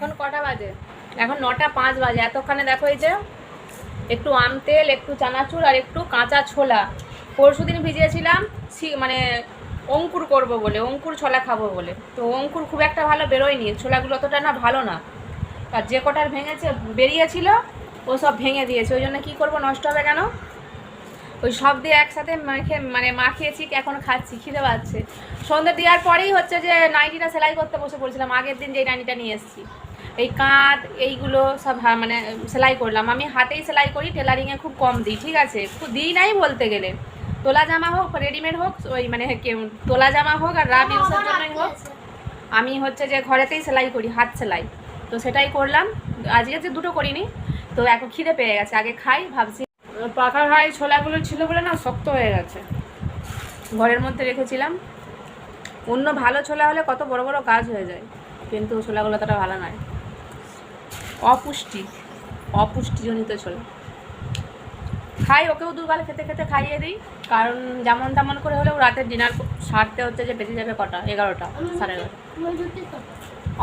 এখন কটা বাজে? এখন নটা পাঁচ বাজে। এতক্ষণে দেখো এই যে একটু আম তেল, একটু চানাচুর আর একটু কাঁচা ছোলা। পরশু দিন ভিজিয়েছিলাম মানে অঙ্কুর করব বলে, অঙ্কুর ছোলা খাব বলে। তো অঙ্কুর খুব একটা ভালো বেরোয়নি, ছোলাগুলো অতটা না ভালো না। আর যে কটার ভেঙেছে, বেরিয়েছিল, ও সব ভেঙে দিয়েছে। ওই জন্য কী করব, নষ্ট হবে কেন? ওই সব দিয়ে একসাথে মাখে মানে মাখিয়েছি এখন খাচ্ছি, খিদে পাচ্ছে। সন্ধ্যে দেওয়ার পরেই হচ্ছে যে নাইটিটা সেলাই করতে বসে পড়ছিলাম, আগের দিন যে নাইটিটা নিয়ে এসেছি। এই কাঁধ এইগুলো সব মানে সেলাই করলাম। আমি হাতেই সেলাই করি টেলারিংয়ে খুব কম দিই ঠিক আছে? খুব দিই নাই বলতে গেলে। তোলা জামা হোক রেডিমেড হোক ওই মানে তোলা জামা হোক আর রাব ইউজের জন্যই হোক আমি হচ্ছে যে ঘরেতেই সেলাই করি হাত সেলাই। তো সেটাই করলাম। আজকে যে দুটো করিনি তো এখন খিদে পেয়ে গেছে। আগে খাই ভাবছি পাকা ভাই ছোলাগুলো ছিল বলে না শক্ত হয়ে গেছে। ঘরের মধ্যে রেখেছিলাম। অন্য ভালো ছোলা হলে কত বড় বড় কাজ হয়ে যায়। কিন্তু ছোলাগুলো ততটা ভালো নয়। অপুষ্টি, অপুষ্টিজনিত ছোলা। খাই, ওকেও দুবেলা খেতে খেতে খাইয়ে দিই। কারণ যেমন তেমন করে হলেও রাতের ডিনার সারতে হচ্ছে যে বেঁচে যাবে কটা? এগারোটা, সাড়ে এগারোটা।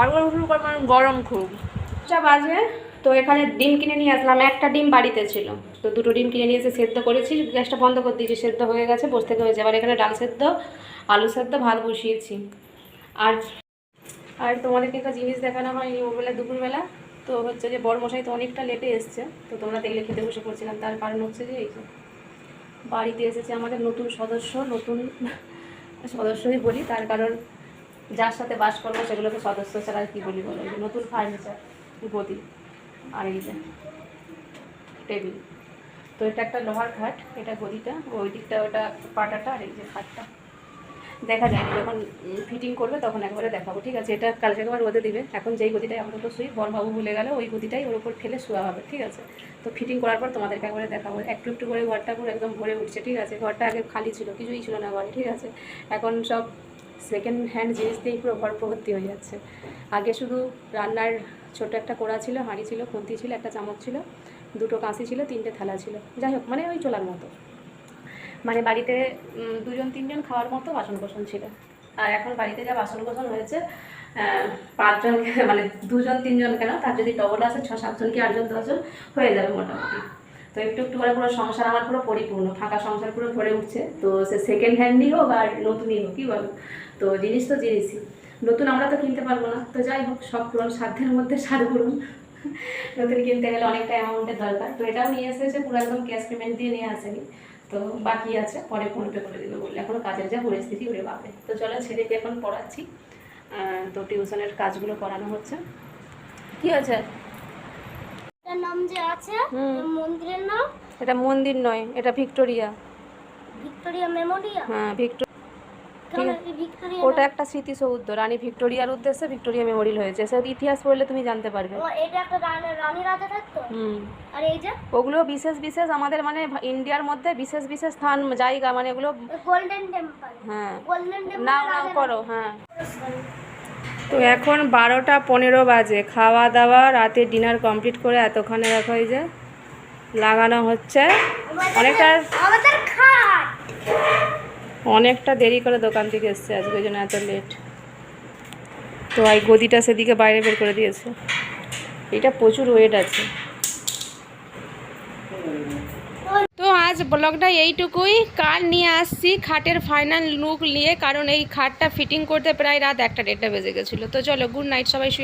অল্প অল্প পরিমাণ গরম খুব। যা বাজে। তো এখানে ডিম কিনে নিয়ে আসলাম। একটা ডিম বাড়িতে ছিল। তো দুটো ডিম কিনে নিয়ে এসে সেদ্ধ করেছি। গ্যাসটা বন্ধ করে দিয়েছি। সেদ্ধ হয়ে গেছে, বসে থেকে হয়েছে। আবার এখানে ডাল সেদ্ধ, আলু সেদ্ধ, ভাত বসিয়েছি। আর আর তোমাদেরকে একটা জিনিস দেখানো হয়নি ওবেলা দুপুরবেলা। তো হচ্ছে যে বড় মশাই তো অনেকটা লেটে এসছে। তো তোমরা দেখলে খেতে বসে পড়ছিলাম। তার কারণ হচ্ছে যে এই বাড়িতে এসেছে আমাদের নতুন সদস্য, নতুন সদস্যই বলি। তার কারণ যার সাথে বাস করব সেগুলোকে সদস্য ছাড়া কি বলি বলো? নতুন ফার্নিচার, গদি আর এই যে টেবিল। তো এটা একটা লোহার খাট, এটা গদিটা, ওই দিকটা, ওটা পাটাটা আর এই যে খাটটা। দেখা যায়নি। যখন ফিটিং করবে তখন একবারে দেখাবো। ঠিক আছে, এটা কালকে একবার রোদে দিবে। এখন যেই গদিটাই আপাতত শুই বরবাবু ভুলে গেল, ওই গতিটাই ওর উপর ফেলে শোয়া হবে। ঠিক আছে? তো ফিটিং করার পর তোমাদেরকে একবারে দেখাবো। একটু একটু করে ঘরটা পুরো একদম ভরে উঠছে। ঠিক আছে? ঘরটা আগে খালি ছিল, কিছুই ছিল না ঘরে। ঠিক আছে? এখন সব সেকেন্ড হ্যান্ড জিনিস দিয়েই পুরো ঘর ভর্তি হয়ে যাচ্ছে। আগে শুধু রান্নার ছোট একটা কোড়া ছিল, হাঁড়ি ছিল, খুন্তি ছিল, একটা চামচ ছিল, দুটো কাঁচি ছিল, তিনটে থালা ছিল। যাই হোক মানে ওই চলার মতো। মানে বাড়িতে দুজন, তিনজন খাওয়ার মতো বাসন কোসন ছিল। আর এখন বাড়িতে যা বাসন কোসন হয়েছে পাঁচজন মানে দুজন, তিনজন কেন? তার যদি ডবল আসে, ছ, সাতজন কি আটজন, দশজন? হয়ে যাবে মোটামুটি। তো একটু একটু করে পুরো সংসার আমার পুরো পরিপূর্ণ, ফাঁকা সংসার পুরো ভরে উঠছে। তো সে সেকেন্ড হ্যান্ডই হোক আর নতুনই হোক, কী বলো? তো জিনিস তো জিনিসই। নতুন আমরা তো কিনতে পারব না। তো যাই হোক, সব পূরণ সাধ্যের মধ্যে সার পূরণ নতুন কিনতে গেলে অনেকটা অ্যামাউন্টের দরকার। তো এটাও নিয়ে এসেছে, পুরো একদম ক্যাশ পেমেন্ট দিয়ে নিয়ে আসেনি। তো বাকি আছে পরে ফোনপে করে দেবে বললে। এখন কাজের যা পরিস্থিতি ওরে বাপে তো চলো ছেলেকে এখন পড়াচ্ছি। তো টিউশনের কাজগুলো করানো হচ্ছে। কি আছে এটা নাম যে আছে মন্দিরের নাম? এটা মন্দির নয় এটা ভিক্টোরিয়া। ভিক্টোরিয়া মেমোরিয়া হ্যাঁ ভিক্টোরিয়া ওটা একটা স্মৃতিসৌধ রানী ভিক্টোরিয়ার উদ্দেশ্যে ভিক্টোরিয়া মেমোরিয়াল হয়েছে। সে ইতিহাস পড়লে তুমি জানতে পারবে। এটা একটা রানী রানী রাজা থাকতো? হুম। আর এই যে? ওগুলো বিশেষ বিশেষ আমাদের মানে ইন্ডিয়ার মধ্যে বিশেষ বিশেষ স্থান জায়গা মানে গোল্ডেন টেম্পল। হ্যাঁ। গোল্ডেন টেম্পল নাও নাও করো হ্যাঁ। তো এখন বারোটা পনেরো বাজে। খাওয়া দাওয়া রাতে ডিনার কমপ্লিট করে এতক্ষণে দেখো এই যে লাগানো হচ্ছে। অনেকটা আমাদের অনেকটা দেরি করে দোকান থেকে এসছে আজকে, ওই জন্য এত লেট তো এই গদিটা সেদিকে বাইরে বের করে দিয়েছে। এটা প্রচুর ওয়েট আছে। তো আজ ব্লগটা এইটুকুই। কাল নিয়ে আসছি খাটের ফাইনাল লুক নিয়ে, কারণ এই খাটটা ফিটিং করতে প্রায় রাত একটা দেড়টা বেজে গেছিল। তো চলো গুড নাইট সবাই